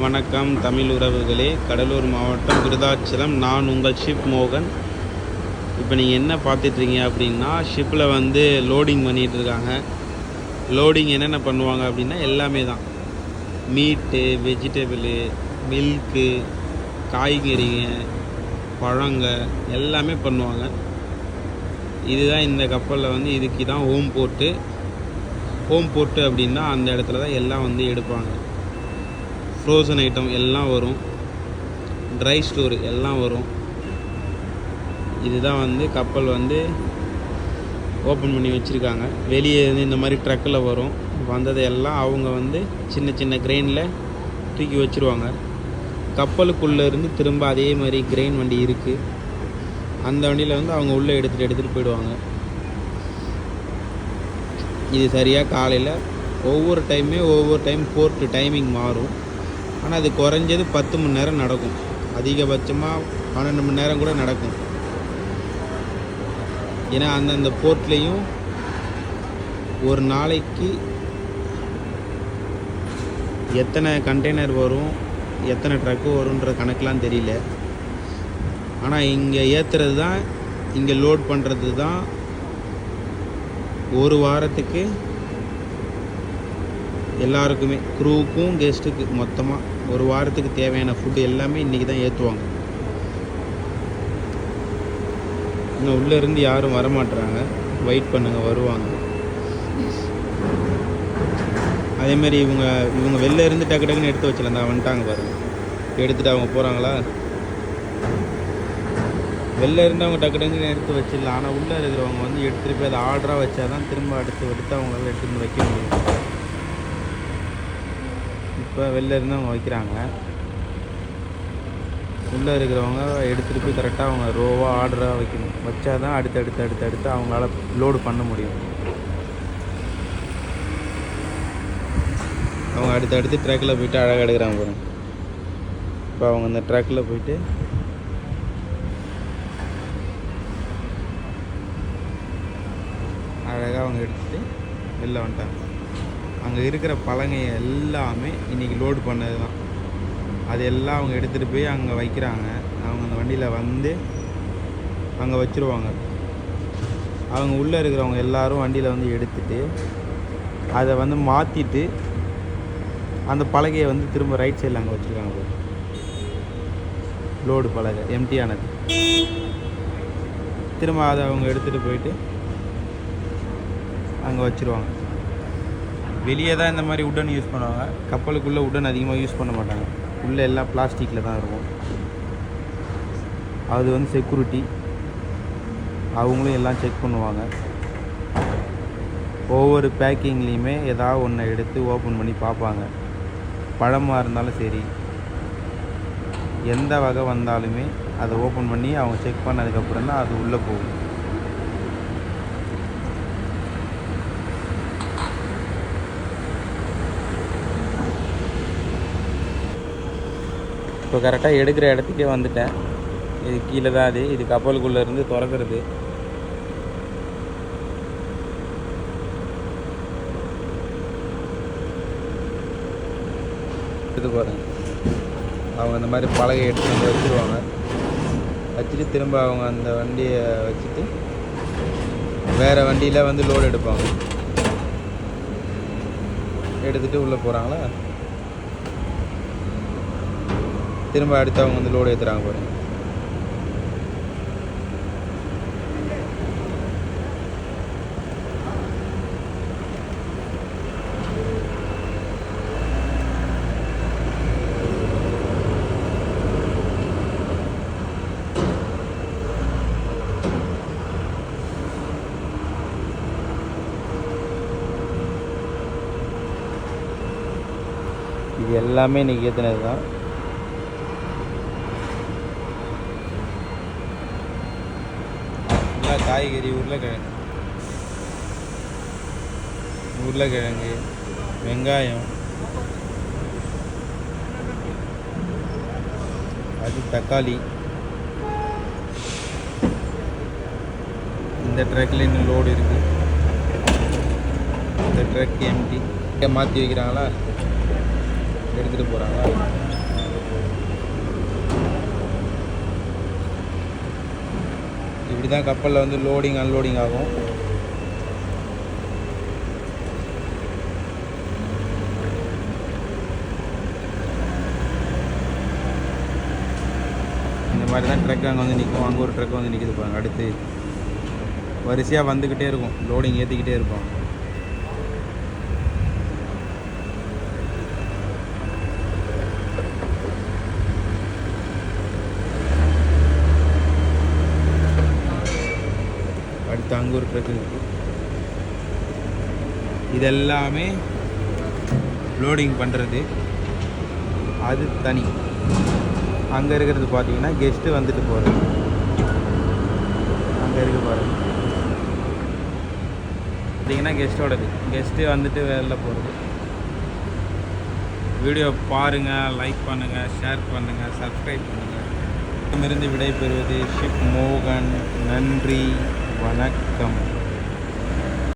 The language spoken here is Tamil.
வணக்கம் தமிழ் உறவுகளே. கடலூர் மாவட்டம் விருதாச்சலம். நான் உங்கள் ஷிப் மோகன். இப்போ நீங்கள் என்ன பார்த்துட்ருக்கீங்க அப்படின்னா ஷிப்பில் வந்து லோடிங் பண்ணிகிட்டு இருக்காங்க. லோடிங் என்னென்ன பண்ணுவாங்க அப்படின்னா எல்லாமே தான். மீட்டு வெஜிடபிளு மில்க்கு காய்கறிங்க பழங்க எல்லாமே பண்ணுவாங்க. இதுதான் இந்த கப்பலில் வந்து இதுக்கு தான் ஹோம் போர்ட்டு ஹோம் போர்ட்டு அப்படின்னா அந்த இடத்துல தான் எல்லாம் வந்து எடுப்பாங்க. ஃப்ரோசன் ஐட்டம் எல்லாம் வரும். ட்ரை ஸ்டோர் எல்லாம் வரும். இதுதான் வந்து கப்பல் வந்து ஓப்பன் பண்ணி வச்சுருக்காங்க. வெளியே இருந்து இந்த மாதிரி ட்ரக்கில் வரும். வந்ததை எல்லாம் அவங்க வந்து சின்ன சின்ன கிரெயினில் தூக்கி வச்சுருவாங்க. கப்பலுக்குள்ளே இருந்து திரும்ப அதே மாதிரி கிரெயின் வண்டி இருக்குது அந்த வண்டியில் வந்து அவங்க உள்ளே எடுத்துகிட்டு எடுத்துகிட்டு போயிடுவாங்க. இது சரியாக காலையில். ஒவ்வொரு டைமே ஒவ்வொரு டைம் போர்ட்டு டைமிங் மாறும். ஆனால் அது குறைஞ்சது பத்து மணி நேரம் நடக்கும். அதிகபட்சமாக பன்னெண்டு மணி நேரம் கூட நடக்கும். ஏன்னா அந்தந்த போர்ட்லேயும் ஒரு நாளைக்கு எத்தனை கண்டெய்னர் வரும் எத்தனை ட்ரக்கு வரும்ன்ற கணக்கெலாம் தெரியல. ஆனால் இங்கே ஏற்றுறது தான் இங்கே லோட் பண்ணுறது தான் ஒரு வாரத்துக்கு எல்லாருக்குமே க்ரூவுக்கும் கெஸ்ட்டுக்கு மொத்தமாக ஒரு வாரத்துக்கு தேவையான ஃபுட்டு எல்லாமே இன்றைக்கி தான் ஏற்றுவாங்க இன்னும் உள்ளே இருந்து யாரும் வரமாட்டுறாங்க வெயிட் பண்ணுங்க வருவாங்க. அதேமாரி இவங்க இவங்க வெளில இருந்து டக்கு டக்குன்னு எடுத்து வச்சிடலாம். தான் வந்துட்டாங்க பாருங்க எடுத்துகிட்டு அவங்க போகிறாங்களா வெளில இருந்து அவங்க டக்கு டக்குன்னு எடுத்து வச்சிடலாம். ஆனால் உள்ளே இருக்கிறவங்க வந்து எடுத்துகிட்டு போய் அதை ஆர்டராக வச்சா தான் திரும்ப அடுத்து எடுத்து அவங்களால எடுத்துகிட்டு வைக்க முடியும். இப்போ வெளில இருந்து அவங்க வைக்கிறாங்க. உள்ளே இருக்கிறவங்க எடுத்துகிட்டு போய் கரெக்டாக அவங்க ரோவாக ஆர்டராக வைக்கணும். வச்சா தான் அடுத்து அடுத்து அடுத்து அடுத்து அவங்களால லோடு பண்ண முடியும். அவங்க அடுத்து அடுத்து ட்ரக்கில் போயிட்டு அழகாக எடுக்கிறாங்க பாருங்க. இப்போ அவங்க அந்த ட்ரக்கில் போயிட்டு அழகாக அவங்க எடுத்துகிட்டு வெளில வந்துட்டாங்க. அங்கே இருக்கிற பழங்க எல்லாமே இன்றைக்கி லோடு பண்ணது தான் அது எல்லாம் அவங்க எடுத்துகிட்டு போய் அங்கே வைக்கிறாங்க. அவங்க அந்த வண்டியில் வந்து அங்கே வச்சுருவாங்க. அவங்க உள்ளே இருக்கிறவங்க எல்லாரும் வண்டியில் வந்து எடுத்துட்டு அதை வந்து மாற்றிட்டு அந்த பலகையை வந்து திரும்ப ரைட் சைடில் அங்கே வச்சுருக்காங்க லோடு பலகை எம்டியானது திரும்ப அதை அவங்க எடுத்துகிட்டு போயிட்டு அங்கே வச்சுருவாங்க. வெளியே தான் இந்த மாதிரி உடன் யூஸ் பண்ணுவாங்க. கப்பலுக்குள்ளே உடன் அதிகமாக யூஸ் பண்ண மாட்டாங்க. உள்ளே எல்லாம் பிளாஸ்டிக்கில் தான் இருக்கும். அது வந்து செக்யூரிட்டி அவங்களும் எல்லாம் செக் பண்ணுவாங்க. ஒவ்வொரு பேக்கிங்லேயுமே ஏதாவது ஒன்றை எடுத்து ஓப்பன் பண்ணி பார்ப்பாங்க. பழமாக இருந்தாலும் சரி எந்த வகை வந்தாலுமே அதை ஓப்பன் பண்ணி அவங்க செக் பண்ணதுக்கப்புறம் தான் அது உள்ளே போகும். இப்போ கரெக்டாக எடுக்கிற இடத்துக்கே வந்துட்டேன். இது கீழே தான் அது. இது கப்பலுக்குள்ளே இருந்து திறக்கிறது. இது பாருங்க. அவங்க இந்த மாதிரி பலகை எடுத்து வந்து வச்சுருவாங்க. வச்சுட்டு திரும்ப அவங்க அந்த வண்டியை வச்சுட்டு வேறு வண்டியில் வந்து லோடு எடுப்பாங்க. எடுத்துகிட்டு உள்ளே போகிறாங்களா திரும்ப அடுத்து அவங்க வந்து லோடு ஏற்றுறாங்க பாருங்க இது எல்லாமே இன்றைக்கி ஏற்றினது தான் காய்கறி உருளைக்கிழங்கு. உருளைக்கிழங்கு வெங்காயம். அது தக்காளி. இந்த ட்ரக்கில் இன்னும் லோடு இருக்குது இந்த ட்ரக் எம்டி மாற்றி வைக்கிறாங்களா? எடுத்துகிட்டு போகிறாங்களா இப்படி தான் கப்பலில் வந்து லோடிங் அன்லோடிங் ஆகும். இந்த மாதிரி தான் ட்ரக் அங்கே வந்து நிற்கும் அங்கே ஒரு ட்ரக் வந்து நிற்கிது பாருங்க அடுத்து. வரிசையாக வந்துக்கிட்டே இருக்கும். லோடிங் ஏற்றிக்கிட்டே இருக்கும். அடுத்து அங்கே இதெல்லாமே லோடிங் பண்ணுறது அது தனி. அங்கே இருக்கிறது பார்த்தீங்கன்னா கெஸ்ட்டு வந்துட்டு போகிறது அங்கே இருக்க பாருங்க பார்த்தீங்கன்னா கெஸ்ட்டோடது கெஸ்ட்டு வந்துட்டு வெளில போகிறது வீடியோ பாருங்கள் லைக் பண்ணுங்கள் ஷேர் பண்ணுங்கள் சப்ஸ்கிரைப் பண்ணுங்கள் இருந்து விடை பெறுவது ஷிப் மோகன். நன்றி. வணக்கம்